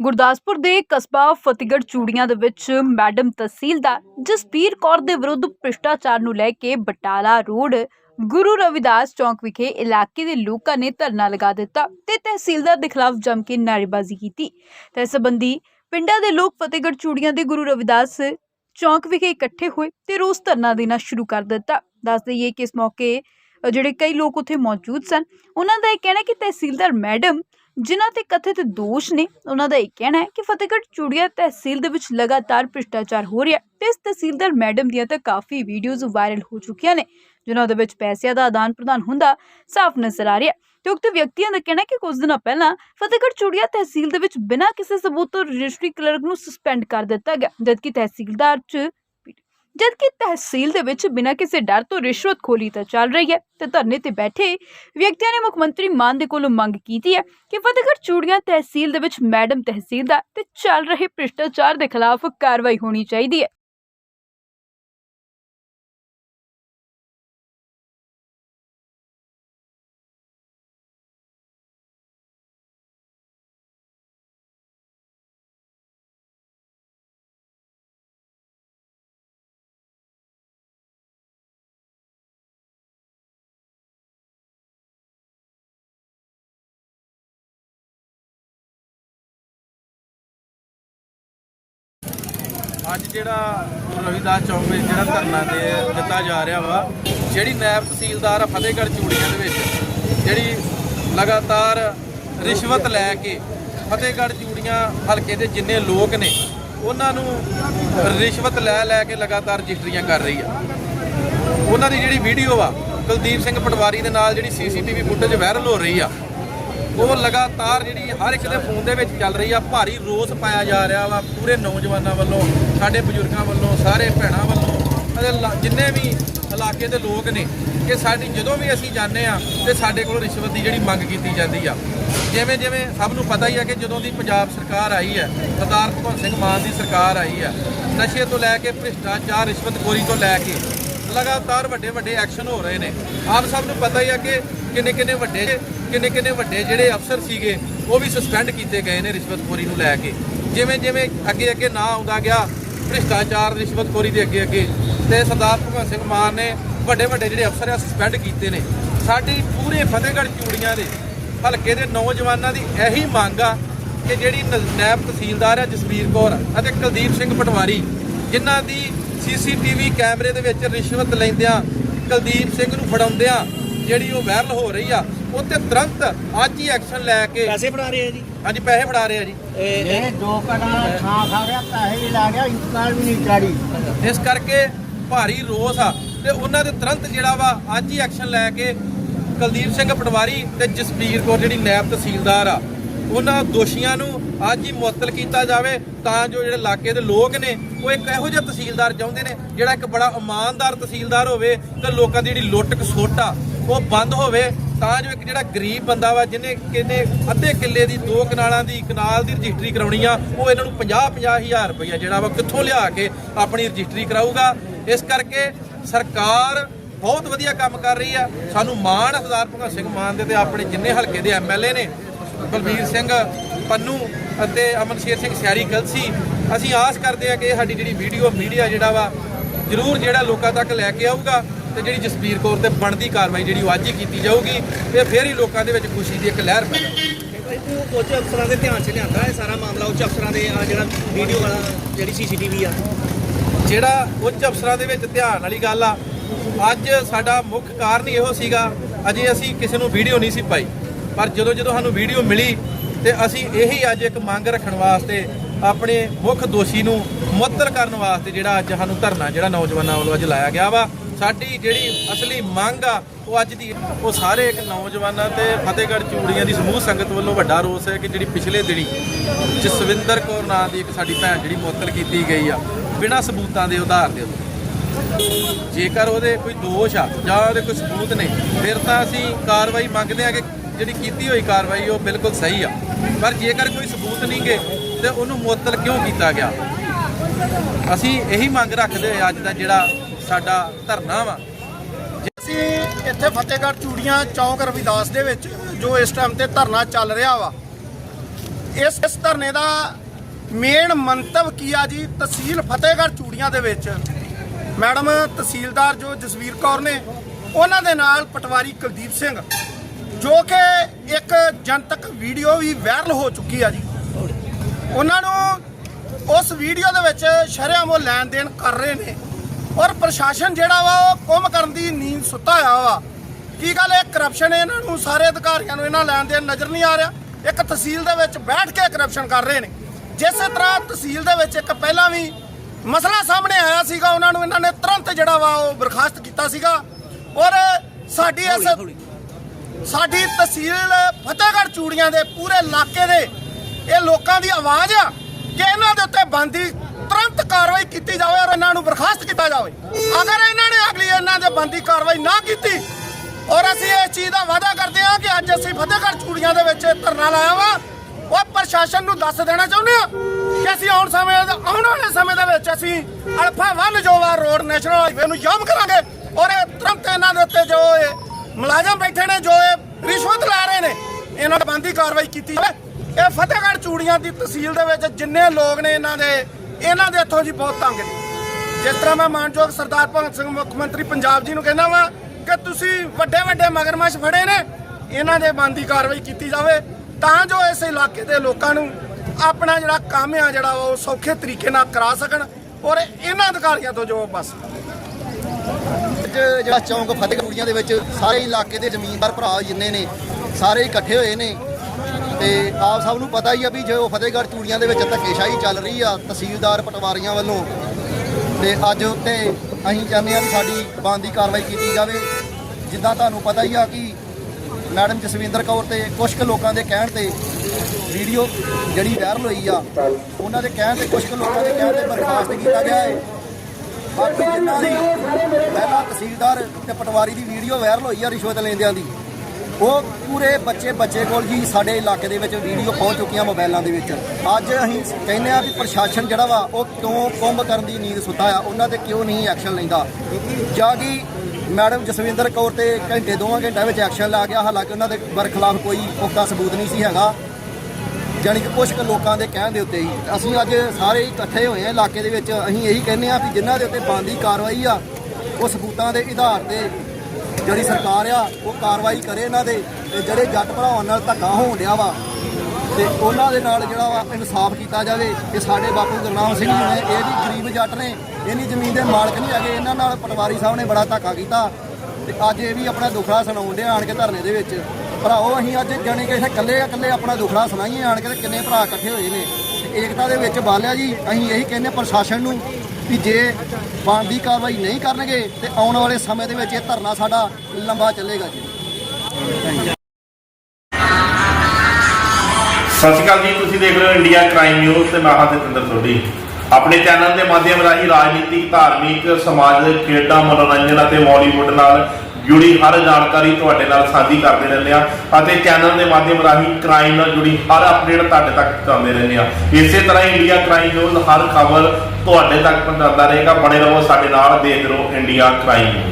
ਗੁਰਦਾਸਪੁਰ ਦੇ ਕਸਬਾ ਫਤਿਹਗੜ੍ਹ ਚੂੜੀਆਂ ਦੇ ਵਿੱਚ ਮੈਡਮ ਤਹਿਸੀਲਦਾਰ ਜਸਬੀਰ ਕੌਰ ਦੇ ਵਿਰੁੱਧ ਭ੍ਰਿਸ਼ਟਾਚਾਰ ਨੂੰ ਲੈ ਕੇ ਬਟਾਲਾ ਰੋਡ, ਗੁਰੂ ਰਵਿਦਾਸ ਚੌਂਕ ਵਿਖੇ ਇਲਾਕੇ ਦੇ ਲੋਕਾਂ ਨੇ ਧਰਨਾ ਲਗਾ ਦਿੱਤਾ ਤੇ ਤਹਿਸੀਲਦਾਰ ਦੇ ਖਿਲਾਫ ਜੰਮ ਕੇ ਨਾਅਰੇਬਾਜ਼ੀ ਕੀਤੀ। ਤੇ ਇਸ ਸੰਬੰਧੀ ਪਿੰਡਾਂ ਦੇ ਲੋਕ ਫਤਿਹਗੜ੍ਹ ਚੂੜੀਆਂ ਦੇ ਗੁਰੂ ਰਵਿਦਾਸ ਚੌਂਕ ਵਿਖੇ ਇਕੱਠੇ ਹੋਏ ਤੇ ਰੋਸ ਧਰਨਾ ਦੇਣਾ ਸ਼ੁਰੂ ਕਰ ਦਿੱਤਾ। ਦੱਸ ਦਈਏ ਕਿ ਇਸ ਮੌਕੇ ਜਿਹੜੇ ਕਈ ਲੋਕ ਉੱਥੇ ਮੌਜੂਦ ਸਨ, ਉਹਨਾਂ ਦਾ ਇਹ ਕਹਿਣਾ ਕਿ ਤਹਿਸੀਲਦਾਰ ਮੈਡਮ ਜਿਨ੍ਹਾਂ ਤੇ ਕਥਿਤ ਦੋਸ਼ ਨੇ, ਉਹਨਾਂ ਦਾ ਇਹ ਕਹਿਣਾ ਹੈ ਕਿ ਫਤਿਹਗੜ੍ਹ ਚੂੜੀਆ ਤਹਿਸੀਲ ਦੇ ਵਿੱਚ ਲਗਾਤਾਰ ਭ੍ਰਿਸ਼ਟਾਚਾਰ ਹੋ ਰਿਹਾ ਤੇ ਇਸ ਤਹਿਸੀਲਦਾਰ ਮੈਡਮ ਦੀਆਂ ਤਾਂ ਕਾਫੀ ਵੀਡੀਓਜ਼ ਵਾਇਰਲ ਹੋ ਚੁੱਕੀਆਂ ਨੇ, ਜਿਨ੍ਹਾਂ ਦੇ ਵਿੱਚ ਪੈਸਿਆਂ ਦਾ ਆਦਾਨ ਪ੍ਰਦਾਨ ਹੁੰਦਾ ਸਾਫ਼ ਨਜ਼ਰ ਆ ਰਿਹਾ ਤੇ ਉਕਤ ਵਿਅਕਤੀਆਂ ਦਾ ਕਹਿਣਾ ਹੈ ਕਿ ਕੁਝ ਦਿਨਾਂ ਪਹਿਲਾਂ ਫਤਿਹਗੜ੍ਹ ਚੂੜੀਆ ਤਹਿਸੀਲ ਦੇ ਵਿੱਚ ਬਿਨਾਂ ਕਿਸੇ ਸਬੂਤ ਤੋਂ ਰਜਿਸਟਰੀ ਕਲਰਕ ਨੂੰ ਸਸਪੈਂਡ ਕਰ ਦਿੱਤਾ ਗਿਆ, ਜਦਕਿ ਤਹਿਸੀਲਦਾਰ 'ਚ ਜਦਕਿ ਤਹਿਸੀਲ ਦੇ ਵਿੱਚ ਬਿਨਾਂ ਕਿਸੇ ਡਰ ਤੋਂ ਰਿਸ਼ਵਤ ਖੋਲੀ ਤਾਂ ਚੱਲ ਰਹੀ ਹੈ, ਤੇ ਧਰਨੇ ਤੇ ਬੈਠੇ ਵਿਅਕਤੀਆਂ ਨੇ ਮੁੱਖ ਮੰਤਰੀ ਮਾਨ ਦੇ ਕੋਲੋਂ ਮੰਗ ਕੀਤੀ ਹੈ ਕਿ ਫਤਿਹਗੜ੍ਹ ਚੂੜੀਆਂ ਤਹਿਸੀਲ ਦੇ ਵਿੱਚ ਮੈਡਮ ਤਹਿਸੀਲਦਾਰ ਤੇ ਚੱਲ ਰਹੇ ਭ੍ਰਿਸ਼ਟਾਚਾਰ ਦੇ ਖਿਲਾਫ ਕਾਰਵਾਈ ਹੋਣੀ ਚਾਹੀਦੀ ਹੈ। ਅੱਜ ਜਿਹੜਾ ਰਵਿਦਾਸ ਚੌਕ ਵਿੱਚ ਜਿਹੜਾ ਧਰਨਾ ਦੇ ਦਿੱਤਾ ਜਾ ਰਿਹਾ ਵਾ, ਜਿਹੜੀ ਨਾਇਬ ਤਹਿਸੀਲਦਾਰ ਆ ਫਤਿਹਗੜ੍ਹ ਚੂੜੀਆਂ ਦੇ ਵਿੱਚ, ਜਿਹੜੀ ਲਗਾਤਾਰ ਰਿਸ਼ਵਤ ਲੈ ਕੇ ਫਤਿਹਗੜ੍ਹ ਚੂੜੀਆਂ ਹਲਕੇ ਦੇ ਜਿੰਨੇ ਲੋਕ ਨੇ, ਉਹਨਾਂ ਨੂੰ ਰਿਸ਼ਵਤ ਲੈ ਲੈ ਕੇ ਲਗਾਤਾਰ ਰਜਿਸਟਰੀਆਂ ਕਰ ਰਹੀ ਆ। ਉਹਨਾਂ ਦੀ ਜਿਹੜੀ ਵੀਡੀਓ ਆ, ਕੁਲਦੀਪ ਸਿੰਘ ਪਟਵਾਰੀ ਦੇ ਨਾਲ ਜਿਹੜੀ ਸੀਸੀਟੀਵੀ ਫੁਟੇਜ ਵਾਇਰਲ ਹੋ ਰਹੀ ਆ ਉਹ ਲਗਾਤਾਰ ਜਿਹੜੀ ਹਰ ਇੱਕ ਦੇ ਫੋਨ ਦੇ ਵਿੱਚ ਚੱਲ ਰਹੀ ਆ, ਭਾਰੀ ਰੋਸ ਪਾਇਆ ਜਾ ਰਿਹਾ ਵਾ ਪੂਰੇ ਨੌਜਵਾਨਾਂ ਵੱਲੋਂ, ਸਾਡੇ ਬਜ਼ੁਰਗਾਂ ਵੱਲੋਂ, ਸਾਰੇ ਭੈਣਾਂ ਵੱਲੋਂ ਅਤੇ ਲਾ- ਜਿੰਨੇ ਵੀ ਇਲਾਕੇ ਦੇ ਲੋਕ ਨੇ, ਕਿ ਸਾਡੀ ਜਦੋਂ ਵੀ ਅਸੀਂ ਜਾਂਦੇ ਆ, ਤੇ ਸਾਡੇ ਕੋਲ ਰਿਸ਼ਵਤ ਦੀ ਜਿਹੜੀ ਮੰਗ ਕੀਤੀ ਜਾਂਦੀ ਆ। ਜਿਵੇਂ ਜਿਵੇਂ ਸਭ ਨੂੰ ਪਤਾ ਹੀ ਆ ਕਿ ਜਦੋਂ ਦੀ ਪੰਜਾਬ ਸਰਕਾਰ ਆਈ ਹੈ ਸਰਦਾਰ ਭਗਵੰਤ ਸਿੰਘ ਮਾਨ ਦੀ ਸਰਕਾਰ ਆਈ ਹੈ ਨਸ਼ੇ ਤੋਂ ਲੈ ਕੇ ਭ੍ਰਿਸ਼ਟਾਚਾਰ, ਰਿਸ਼ਵਤਖੋਰੀ ਤੋਂ ਲੈ ਕੇ ਲਗਾਤਾਰ ਵੱਡੇ ਵੱਡੇ ਐਕਸ਼ਨ ਹੋ ਰਹੇ ਨੇ। ਆਪ ਸਭ ਨੂੰ ਪਤਾ ਹੀ ਆ ਕਿ ਕਿੰਨੇ ਕਿੰਨੇ ਵੱਡੇ ਕਿੰਨੇ ਕਿੰਨੇ ਵੱਡੇ ਜਿਹੜੇ ਅਫਸਰ ਸੀਗੇ, ਉਹ ਵੀ ਸਸਪੈਂਡ ਕੀਤੇ ਗਏ ਨੇ ਰਿਸ਼ਵਤਖੋਰੀ ਨੂੰ ਲੈ ਕੇ। ਜਿਵੇਂ ਜਿਵੇਂ ਅੱਗੇ ਅੱਗੇ ਨਾ ਆਉਂਦਾ ਗਿਆ, ਭ੍ਰਿਸ਼ਟਾਚਾਰ ਰਿਸ਼ਵਤਖੋਰੀ ਦੇ ਅੱਗੇ ਅੱਗੇ ਤੇ ਸਰਦਾਰ ਭਗਵੰਤ ਸਿੰਘ ਮਾਨ ਨੇ ਵੱਡੇ ਵੱਡੇ ਜਿਹੜੇ ਅਫਸਰ ਆ ਸਸਪੈਂਡ ਕੀਤੇ ਨੇ। ਸਾਡੀ ਪੂਰੇ ਫਤਿਹਗੜ੍ਹ ਚੂੜੀਆਂ ਦੇ ਹਲਕੇ ਦੇ ਨੌਜਵਾਨਾਂ ਦੀ ਇਹੀ ਮੰਗ ਆ ਕਿ ਜਿਹੜੀ ਨ- ਨਾਇਬ ਤਹਿਸੀਲਦਾਰ ਹੈ ਜਸਵੀਰ ਕੌਰ ਅਤੇ ਕੁਲਦੀਪ ਸਿੰਘ ਪਟਵਾਰੀ, ਜਿਨ੍ਹਾਂ ਦੀ ਸੀਸੀਟੀਵੀ ਕੈਮਰੇ ਦੇ ਵਿੱਚ ਰਿਸ਼ਵਤ ਲੈਂਦਿਆਂ ਕੁਲਦੀਪ ਸਿੰਘ ਨੂੰ ਫੜਾਉਂਦਿਆਂ ਜਿਹੜੀ ਉਹ ਵਾਇਰਲ ਹੋ ਰਹੀ ਆ ਉੱਤੇ ਤੁਰੰਤ ਅੱਜ ਹੀ ਐਕਸ਼ਨ ਲੈ ਕੇ ਪੈਸੇ ਫੜਾ ਰਹੇ ਆ ਜੀ। ਹਾਂਜੀ ਪੈਸੇ ਫੜਾ ਰਹੇ ਆ ਜੀ। ਇਹ ਇਹ ਦੋ ਕਨਾਲ ਥਾਂ ਖਾ ਗਿਆ ਪੈਸੇ ਵੀ ਲਾ ਗਿਆ ਇੰਤਕਾਲ ਵੀ ਨਹੀਂ ਚਾੜੀ ਇਸ ਕਰਕੇ ਭਾਰੀ ਰੋਸ ਆ ਤੇ ਉਹਨਾਂ ਦੇ ਤੁਰੰਤ ਜਿਹੜਾ ਵਾ ਅੱਜ ਹੀ ਐਕਸ਼ਨ ਲੈ ਕੇ ਕੁਲਦੀਪ ਸਿੰਘ ਪਟਵਾਰੀ ਤੇ ਜਸਵੀਰ ਕੌਰ ਜਿਹੜੀ ਨਾਇਬ ਤਹਿਸੀਲਦਾਰ ਆ ਉਹਨਾਂ ਦੋਸ਼ੀਆਂ ਨੂੰ ਅੱਜ ਹੀ ਮੁਅੱਤਲ ਕੀਤਾ ਜਾਵੇ ਤਾਂ ਜੋ ਜਿਹੜੇ ਇਲਾਕੇ ਦੇ ਲੋਕ ਨੇ ਉਹ ਇੱਕ ਇਹੋ ਜਿਹਾ ਤਹਿਸੀਲਦਾਰ ਚਾਹੁੰਦੇ ਨੇ ਜਿਹੜਾ ਇੱਕ ਬੜਾ ਇਮਾਨਦਾਰ ਤਹਿਸੀਲਦਾਰ ਹੋਵੇ ਤੇ ਲੋਕਾਂ ਦੀ ਜਿਹੜੀ ਲੁੱਟ ਖਸੁੱਟ ਆ ਉਹ ਬੰਦ ਹੋਵੇ ਤਾਂ ਜੋ ਇੱਕ ਜਿਹੜਾ ਗਰੀਬ ਬੰਦਾ ਵਾ, ਜਿਹਨੇ ਕਿਨੇ ਅੱਧੇ ਕਿੱਲੇ ਦੀ, ਦੋ ਕਨਾਲਾਂ ਦੀ ਕਨਾਲ ਦੀ ਰਜਿਸਟਰੀ ਕਰਾਉਣੀ ਆ, ਉਹ ਇਹਨਾਂ ਨੂੰ 50 50 ਹਜ਼ਾਰ ਰੁਪਇਆ ਜਿਹੜਾ ਵਾ ਕਿੱਥੋਂ ਲਿਆ ਕੇ ਆਪਣੀ ਰਜਿਸਟਰੀ ਕਰਾਊਗਾ। ਇਸ ਕਰਕੇ ਸਰਕਾਰ ਬਹੁਤ ਵਧੀਆ ਕੰਮ ਕਰ ਰਹੀ ਆ। ਸਾਨੂੰ ਮਾਣ ਸਰਦਾਰ ਭਗਤ ਸਿੰਘ ਮਾਨ ਦੇ ਤੇ ਆਪਣੇ ਜਿੰਨੇ ਹਲਕੇ ਦੇ ਐਮਐਲਏ ਨੇ, ਬਲਬੀਰ ਸਿੰਘ, ਪੰਨੂ ਅਤੇ ਅਮਨਸ਼ੇਰ ਸਿੰਘ ਸਿਆਰੀ ਕਲਸੀ ਅਸੀਂ ਆਸ ਕਰਦੇ ਆ ਕਿ ਸਾਡੀ ਜਿਹੜੀ ਵੀਡੀਓ ਮੀਡੀਆ ਜਿਹੜਾ ਵਾ, ਜ਼ਰੂਰ ਜਿਹੜਾ ਲੋਕਾਂ ਤੱਕ ਲੈ ਕੇ ਆਊਗਾ। ਤੇ ਜਿਹੜੀ ਜਸਬੀਰ ਕੌਰ ਤੇ ਬਣਦੀ ਕਾਰਵਾਈ ਜਿਹੜੀ ਉਹ ਅੱਜ ਹੀ ਕੀਤੀ ਜਾਊਗੀ ਤੇ ਫਿਰ ਹੀ ਲੋਕਾਂ ਦੇ ਵਿੱਚ ਖੁਸ਼ੀ ਦੀ ਇੱਕ ਲਹਿਰ ਪੈਦਾ ਉਹ ਉੱਚ ਅਫਸਰਾਂ ਦੇ ਧਿਆਨ 'ਚ ਲਿਆਂਦਾ ਇਹ ਸਾਰਾ ਮਾਮਲਾ ਉੱਚ ਅਫਸਰਾਂ ਦੇ ਆ ਜਿਹੜਾ ਵੀਡੀਓ ਵਾਲਾ ਜਿਹੜੀ ਸੀਸੀਟੀਵੀ ਆ। ਜਿਹੜਾ ਉੱਚ ਅਫਸਰਾਂ ਦੇ ਵਿੱਚ ਧਿਆਨ ਵਾਲੀ ਗੱਲ ਆ ਅੱਜ ਸਾਡਾ ਮੁੱਖ ਕਾਰਨ ਇਹੋ ਸੀਗਾ ਅਜੇ ਅਸੀਂ ਕਿਸੇ ਨੂੰ ਵੀਡੀਓ ਨਹੀਂ ਸੀ ਪਾਈ। ਪਰ ਜਦੋਂ ਜਦੋਂ ਸਾਨੂੰ ਵੀਡੀਓ ਮਿਲੀ ਤੇ ਅਸੀਂ ਇਹੀ ਅੱਜ ਇੱਕ ਮੰਗ ਰੱਖਣ ਵਾਸਤੇ ਆਪਣੇ ਮੁੱਖ ਦੋਸ਼ੀ ਨੂੰ ਮੁਅੱਤਲ ਕਰਨ ਵਾਸਤੇ ਜਿਹੜਾ ਅੱਜ ਸਾਨੂੰ ਧਰਨਾ ਜਿਹੜਾ ਨੌਜਵਾਨਾਂ ਵੱਲੋਂ ਅੱਜ ਲਾਇਆ ਗਿਆ ਵਾ ਸਾਡੀ ਜਿਹੜੀ ਅਸਲੀ ਮੰਗ ਆ, ਉਹ ਅੱਜ ਦੀ, ਉਹ ਸਾਰੇ ਇੱਕ ਨੌਜਵਾਨਾਂ ਤੇ ਫਤਿਹਗੜ੍ਹ ਚੂੜੀਆਂ ਦੀ ਸਮੂਹ ਸੰਗਤ ਵੱਲੋਂ ਵੱਡਾ ਰੋਸ ਹੈ ਕਿ ਜਿਹੜੀ ਪਿਛਲੇ ਦਿਨੀ ਜਸਵਿੰਦਰ ਕੌਰ ਨਾਂ ਦੀ ਇੱਕ ਸਾਡੀ ਭੈਣ ਜਿਹੜੀ ਮੁਅੱਤਲ ਕੀਤੀ ਗਈ ਆ, ਬਿਨਾਂ ਸਬੂਤਾਂ ਦੇ ਆਧਾਰ ਦੇ ਉੱਤੇ। ਜੇਕਰ ਉਹਦੇ ਕੋਈ ਦੋਸ਼ ਆ ਜਾਂ ਉਹਦੇ ਕੋਈ ਸਬੂਤ ਨੇ, ਫਿਰ ਤਾਂ ਅਸੀਂ ਕਾਰਵਾਈ ਮੰਗਦੇ ਆ ਕਿ ਜਿਹੜੀ ਕੀਤੀ ਹੋਈ ਕਾਰਵਾਈ ਉਹ ਬਿਲਕੁਲ ਸਹੀ ਆ। ਪਰ ਜੇਕਰ ਕੋਈ ਸਬੂਤ ਨਹੀਂਗੇ ਤੇ ਉਹਨੂੰ ਮੁਅੱਤਲ ਕਿਉਂ ਕੀਤਾ ਗਿਆ? ਅਸੀਂ ਇਹੀ ਮੰਗ ਰੱਖਦੇ ਹੋਏ ਅੱਜ ਦਾ ਜਿਹੜਾ ਸਾਡਾ ਧਰਨਾ ਵਾ। ਅਸੀਂ ਇੱਥੇ ਫਤਿਹਗੜ੍ਹ ਚੂੜੀਆਂ ਚੌਂਕ ਰਵਿਦਾਸ ਦੇ ਵਿੱਚ ਜੋ ਇਸ ਟਾਈਮ ਤੇ ਧਰਨਾ ਚੱਲ ਰਿਹਾ ਵਾ। ਇਸ ਇਸ ਧਰਨੇ ਦਾ ਮੇਨ ਮੰਤਵ ਕੀ ਆ ਜੀ? ਤਹਿਸੀਲ ਫਤਿਹਗੜ੍ਹ ਚੂੜੀਆਂ ਦੇ ਵਿੱਚ। ਮੈਡਮ, ਤਹਿਸੀਲਦਾਰ ਜੋ ਜਸਵੀਰ ਕੌਰ ਨੇ, ਉਹਨਾਂ ਦੇ ਨਾਲ ਪਟਵਾਰੀ ਕੁਲਦੀਪ ਸਿੰਘ, ਜੋ ਕਿ ਇੱਕ ਜਨਤਕ ਵੀਡੀਓ ਵੀ ਵਾਇਰਲ ਹੋ ਚੁੱਕੀ ਆ ਜੀ। ਉਹਨਾਂ ਨੂੰ ਉਸ ਵੀਡੀਓ ਦੇ ਵਿੱਚ ਸ਼ਰੇਆਮ ਉਹ ਲੈਣ ਦੇਣ ਕਰ ਰਹੇ ਨੇ। ਔਰ ਪ੍ਰਸ਼ਾਸਨ ਜਿਹੜਾ ਵਾ ਉਹ ਕੁੰਮ ਕਰਨ ਦੀ ਨੀਂਦ ਸੁੱਤਾ ਹੋਇਆ ਵਾ। ਕੀ ਗੱਲ ਇਹ ਕਰਪਸ਼ਨ ਇਹਨਾਂ ਨੂੰ ਸਾਰੇ ਅਧਿਕਾਰੀਆਂ ਨੂੰ ਇਹਨਾਂ ਲੈਣ ਦੇਣ ਨਜ਼ਰ ਨਹੀਂ ਆ ਰਿਹਾ। ਇੱਕ ਤਹਿਸੀਲ ਦੇ ਵਿੱਚ ਬੈਠ ਕੇ ਕਰਪਸ਼ਨ ਕਰ ਰਹੇ ਨੇ। ਜਿਸੇ ਤਰ੍ਹਾਂ ਤਹਿਸੀਲ ਦੇ ਵਿੱਚ ਇੱਕ ਪਹਿਲਾਂ ਵੀ ਮਸਲਾ ਸਾਹਮਣੇ ਆਇਆ ਸੀਗਾ ਉਹਨਾਂ ਨੂੰ ਇਹਨਾਂ ਨੇ ਤੁਰੰਤ ਜਿਹੜਾ ਵਾ ਉਹ ਬਰਖਾਸਤ ਕੀਤਾ ਸੀਗਾ। ਔਰ ਸਾਡੀ ਇਸ ਸਾਡੀ ਤਹਿਸੀਲ ਫਤਿਹਗੜ੍ਹ ਚੂੜੀਆਂ ਦੇ ਪੂਰੇ ਇਲਾਕੇ ਦੇ ਇਹ ਲੋਕਾਂ ਦੀ ਆਵਾਜ਼ ਆ ਕਿ ਇਹਨਾਂ ਦੇ ਉੱਤੇ ਬੰਦੀ ਤੁਰੰਤ ਕਾਰਵਾਈ ਕੀਤੀ ਜਾਵੇ ਔਰ ਇਹਨਾਂ ਨੂੰ ਬਰਖਾਸਤ ਕੀਤਾ ਜਾਵੇ। ਅਗਰ ਇਹਨਾਂ ਨੇ ਅਗਲੀ ਇਹਨਾਂ ਦੇ ਬੰਦੀ ਕਾਰਵਾਈ ਨਾ ਕੀਤੀ, ਔਰ ਅਸੀਂ ਇਸ ਚੀਜ਼ ਦਾ ਵਾਅਦਾ ਕਰਦੇ ਹਾਂ ਕਿ ਅੱਜ ਅਸੀਂ ਫਤਿਹਗੜ੍ਹ ਚੂੜੀਆਂ ਦੇ ਵਿੱਚ ਧਰਨਾ ਲਾਇਆ ਵਾ, ਉਹ ਪ੍ਰਸ਼ਾਸਨ ਨੂੰ ਦੱਸ ਦੇਣਾ ਚਾਹੁੰਦੇ ਆ ਕਿ ਅਸੀਂ ਆਉਣ ਸਮੇਂ ਆਉਣ ਵਾਲੇ ਸਮੇਂ ਦੇ ਵਿੱਚ ਅਸੀਂ ਅਲਫਾ 1 ਜੋ ਰੋਡ ਨੈਸ਼ਨਲ ਹਾਈਵੇ ਨੂੰ ਜਾਮ ਕਰਾਂਗੇ। ਔਰ ਇਹ ਤੁਰੰਤ ਇਹਨਾਂ ਦੇ ਉੱਤੇ ਜੋ ਇਹ ਮੁਲਾਜ਼ਮ ਬੈਠੇ ਨੇ, ਜੋ ਇਹ ਰਿਸ਼ਵਤ ਲੈ ਰਹੇ ਨੇ, ਇਹਨਾਂ ਤੇ ਬੰਦੀ ਕਾਰਵਾਈ ਕੀਤੀ ਜਾਵੇ। ਇਹ ਫਤਿਹਗੜ੍ਹ ਚੂੜੀਆਂ ਦੀ ਤਹਿਸੀਲ ਦੇ ਵਿੱਚ ਜਿੰਨੇ ਲੋਕ ਨੇ ਇਹਨਾਂ ਦੇ ਇਹਨਾਂ ਦੇ ਇੱਥੋਂ ਜੀ ਬਹੁਤ ਤੰਗ ਨੇ। ਜਿਸ ਤਰ੍ਹਾਂ ਮੈਂ ਮਾਨਯੋਗ ਸਰਦਾਰ ਭਗਤ ਸਿੰਘ, ਮੁੱਖ ਮੰਤਰੀ ਪੰਜਾਬ ਜੀ ਨੂੰ ਕਹਿੰਦਾ ਵਾਂ ਕਿ ਤੁਸੀਂ ਵੱਡੇ ਵੱਡੇ ਮਗਰਮੱਛ ਫੜੇ ਨੇ, ਇਹਨਾਂ ਦੇ ਬੰਦੀ ਕਾਰਵਾਈ ਕੀਤੀ ਜਾਵੇ, ਤਾਂ ਜੋ ਇਸ ਇਲਾਕੇ ਦੇ ਲੋਕਾਂ ਨੂੰ ਆਪਣਾ ਜਿਹੜਾ ਕੰਮ ਆ, ਜਿਹੜਾ ਉਹ ਸੌਖੇ ਤਰੀਕੇ ਨਾਲ ਕਰਾ ਸਕਣ ਔਰ ਇਹਨਾਂ ਅਧਿਕਾਰੀਆਂ ਤੋਂ ਜੋ ਬਸ। ਅੱਜ ਜਿਹੜਾ ਚੌਂਕ ਫਤਿਹਗੜ੍ਹੀਆਂ ਦੇ ਵਿੱਚ ਸਾਰੇ ਇਲਾਕੇ ਦੇ ਜ਼ਮੀਨਦਾਰ ਭਰਾ ਜਿੰਨੇ ਨੇ, ਸਾਰੇ ਇਕੱਠੇ ਹੋਏ ਨੇ ਤੇ ਆਪ ਸਭ ਨੂੰ ਪਤਾ ਹੀ ਆ ਵੀ ਜੋ ਫਤਿਹਗੜ੍ਹ ਚੂੜੀਆਂ ਦੇ ਵਿੱਚ ਧੱਕੇਸ਼ਾਹੀ ਚੱਲ ਰਹੀ ਆ ਤਹਿਸੀਲਦਾਰ ਪਟਵਾਰੀਆਂ ਵੱਲੋਂ, ਤੇ ਅੱਜ ਉੱਤੇ ਅਸੀਂ ਚਾਹੁੰਦੇ ਆ ਵੀ ਸਾਡੀ ਬਣਦੀ ਕਾਰਵਾਈ ਕੀਤੀ ਜਾਵੇ। ਜਿੱਦਾਂ ਤੁਹਾਨੂੰ ਪਤਾ ਹੀ ਆ ਕਿ ਮੈਡਮ ਜਸਵਿੰਦਰ ਕੌਰ ਤੇ ਕੁਝ ਕੁ ਲੋਕਾਂ ਦੇ ਕਹਿਣ ਤੇ ਵੀਡੀਓ ਜਿਹੜੀ ਵਾਇਰਲ ਹੋਈ ਆ, ਉਹਨਾਂ ਦੇ ਕਹਿਣ ਤੇ ਕੁਝ ਕੁ ਲੋਕਾਂ ਦੇ ਕਹਿਣ ਤੇ ਬਰਖਾਸਤ ਕੀਤਾ ਗਿਆ ਹੈ। ਬਾਕੀ ਜਿਨ੍ਹਾਂ ਦੀ ਪਹਿਲਾਂ ਤਹਿਸੀਲਦਾਰ ਤੇ ਪਟਵਾਰੀ ਦੀ ਵੀਡੀਓ ਵਾਇਰਲ ਹੋਈ ਆ ਰਿਸ਼ਵਤ ਲੈਂਦਿਆਂ ਦੀ ਉਹ ਪੂਰੇ ਬੱਚੇ ਬੱਚੇ ਕੋਲ ਜੀ ਸਾਡੇ ਇਲਾਕੇ ਦੇ ਵਿੱਚ ਵੀਡੀਓ ਪਹੁੰਚ ਚੁੱਕੀਆਂ ਮੋਬਾਈਲਾਂ ਦੇ ਵਿੱਚ। ਅੱਜ ਅਸੀਂ ਕਹਿੰਦੇ ਆ ਵੀ ਪ੍ਰਸ਼ਾਸਨ ਜਿਹੜਾ ਵਾ, ਉਹ ਕਿਉਂ ਕੁੰਭ ਕਰਨ ਦੀ ਨੀਂਦ ਸੁੱਤਾ ਆ? ਉਹਨਾਂ ਤੇ ਕਿਉਂ ਨਹੀਂ ਐਕਸ਼ਨ ਲੈਂਦਾ? ਜਾਂ ਕਿ ਮੈਡਮ ਜਸਵਿੰਦਰ ਕੌਰ ਤੇ ਘੰਟੇ ਦੋਵਾਂ ਘੰਟਿਆਂ ਵਿੱਚ ਐਕਸ਼ਨ ਲਾ ਗਿਆ, ਹਾਲਾਂਕਿ ਉਹਨਾਂ ਦੇ ਬਰਖਲਾਫ ਕੋਈ ਪੁਖਤਾ ਸਬੂਤ ਨਹੀਂ ਸੀ ਹੈਗਾ। ਜਾਣੀ ਕਿ ਕੁਝ ਕੁ ਲੋਕਾਂ ਦੇ ਕਹਿਣ ਦੇ ਉੱਤੇ ਹੀ। ਅਸੀਂ ਅੱਜ ਸਾਰੇ ਇਕੱਠੇ ਹੋਏ ਆ ਇਲਾਕੇ ਦੇ ਵਿੱਚ। ਅਸੀਂ ਇਹੀ ਕਹਿੰਦੇ ਆ ਕਿ ਜਿਨ੍ਹਾਂ ਦੇ ਉੱਤੇ ਬੰਦੀ ਕਾਰਵਾਈ ਆ, ਉਹ ਸਬੂਤਾਂ ਦੇ ਆਧਾਰ ਤੇ ਜਿਹੜੀ ਸਰਕਾਰ ਆ, ਉਹ ਕਾਰਵਾਈ ਕਰੇ ਇਹਨਾਂ ਦੇ ਤੇ ਜਿਹੜੇ ਜੱਟ ਭਰਾਵਾਂ ਨਾਲ ਧੱਕਾ ਹੋਣ ਡਿਆ ਵਾ, ਤੇ ਉਹਨਾਂ ਦੇ ਨਾਲ ਜਿਹੜਾ ਵਾ ਇਨਸਾਫ ਕੀਤਾ ਜਾਵੇ ਕਿ ਸਾਡੇ ਬਾਪੂ ਗੁਰਨਾਮ ਸਿੰਘ ਜੀ ਨੇ, ਇਹ ਵੀ ਗਰੀਬ ਜੱਟ ਨੇ, ਇੰਨੀ ਜ਼ਮੀਨ ਦੇ ਮਾਲਕ ਨਹੀਂ ਹੈਗੇ, ਇਹਨਾਂ ਨਾਲ ਪਟਵਾਰੀ ਸਾਹਿਬ ਨੇ ਬੜਾ ਧੱਕਾ ਕੀਤਾ, ਤੇ ਅੱਜ ਇਹ ਵੀ ਆਪਣਾ ਦੁਖੜਾ ਸੁਣਾਉਂਦੇ ਆਣ ਕੇ ਧਰਨੇ ਦੇ ਵਿੱਚ। ਭਰਾਓ, ਅਸੀਂ ਅੱਜ ਜਾਣੇ ਕਿ ਇਕੱਲੇ ਇਕੱਲੇ ਆਪਣਾ ਦੁੱਖੜਾ ਸੁਣਾਈਏ, ਆਣ ਕੇ ਕਿੰਨੇ ਭਰਾ ਇਕੱਠੇ ਹੋਏ ਨੇ ਏਕਤਾ ਦੇ ਵਿੱਚ ਬਾਲਿਆ ਜੀ, ਅਸੀਂ ਇਹੀ ਕਹਿੰਦੇ ਪ੍ਰਸ਼ਾਸਨ ਨੂੰ ਕਿ ਜੇ ਬਣਦੀ ਕਾਰਵਾਈ ਨਹੀਂ ਕਰਨਗੇ ਤੇ ਆਉਣ ਵਾਲੇ ਸਮੇਂ ਦੇ ਵਿੱਚ ਇਹ ਧਰਨਾ ਸਾਡਾ ਲੰਬਾ ਚੱਲੇਗਾ ਜੀ। ਸਤਿ ਸ਼੍ਰੀ ਅਕਾਲ ਜੀ, ਤੁਸੀਂ ਦੇਖ ਰਹੇ ਹੋ ਇੰਡੀਆ ਕ੍ਰਾਈਮ ਨਿਊਜ਼ ਤੇ ਮੈਂ ਹਾਂ ਜਤਿੰਦਰ ਸੋਢੀ। ਆਪਣੇ ਚੈਨਲ ਦੇ ਮਾਧਿਅਮ ਰਾਹੀਂ ਰਾਜਨੀਤਿਕ, ਧਾਰਮਿਕ, ਸਮਾਜਿਕ ਖੇਡਾਂ, ਮਨੋਰੰਜਨ ਅਤੇ ਬਾਲੀਵੁੱਡ ਨਾਲ ਜੁੜੀ ਹਰ ਜਾਣਕਾਰੀ ਤੁਹਾਡੇ ਨਾਲ ਸਾਂਝੀ ਕਰਦੇ ਰਹਿੰਦੇ ਆ ਅਤੇ ਚੈਨਲ ਦੇ ਮਾਧਿਅਮ ਰਾਹੀਂ ਕ੍ਰਾਈਮ ਨਾਲ ਜੁੜੀ ਹਰ ਅਪਡੇਟ ਤੁਹਾਡੇ ਤੱਕ ਪਹੁੰਚਾਉਂਦੇ ਰਹਿੰਦੇ ਆ ਇਸੇ ਤਰ੍ਹਾਂ ਹੀ ਇੰਡੀਆ ਕ੍ਰਾਈਮ ਨਿਊਜ਼ ਹਰ ਖਬਰ ਤੁਹਾਡੇ ਤੱਕ ਪਹੁੰਚਾਉਂਦਾ ਰਹੇਗਾ। ਬਣੇ ਰਹੋ ਸਾਡੇ ਨਾਲ ਦੇਖਦੇ ਰਹੋ ਇੰਡੀਆ ਕ੍ਰਾਈਮ।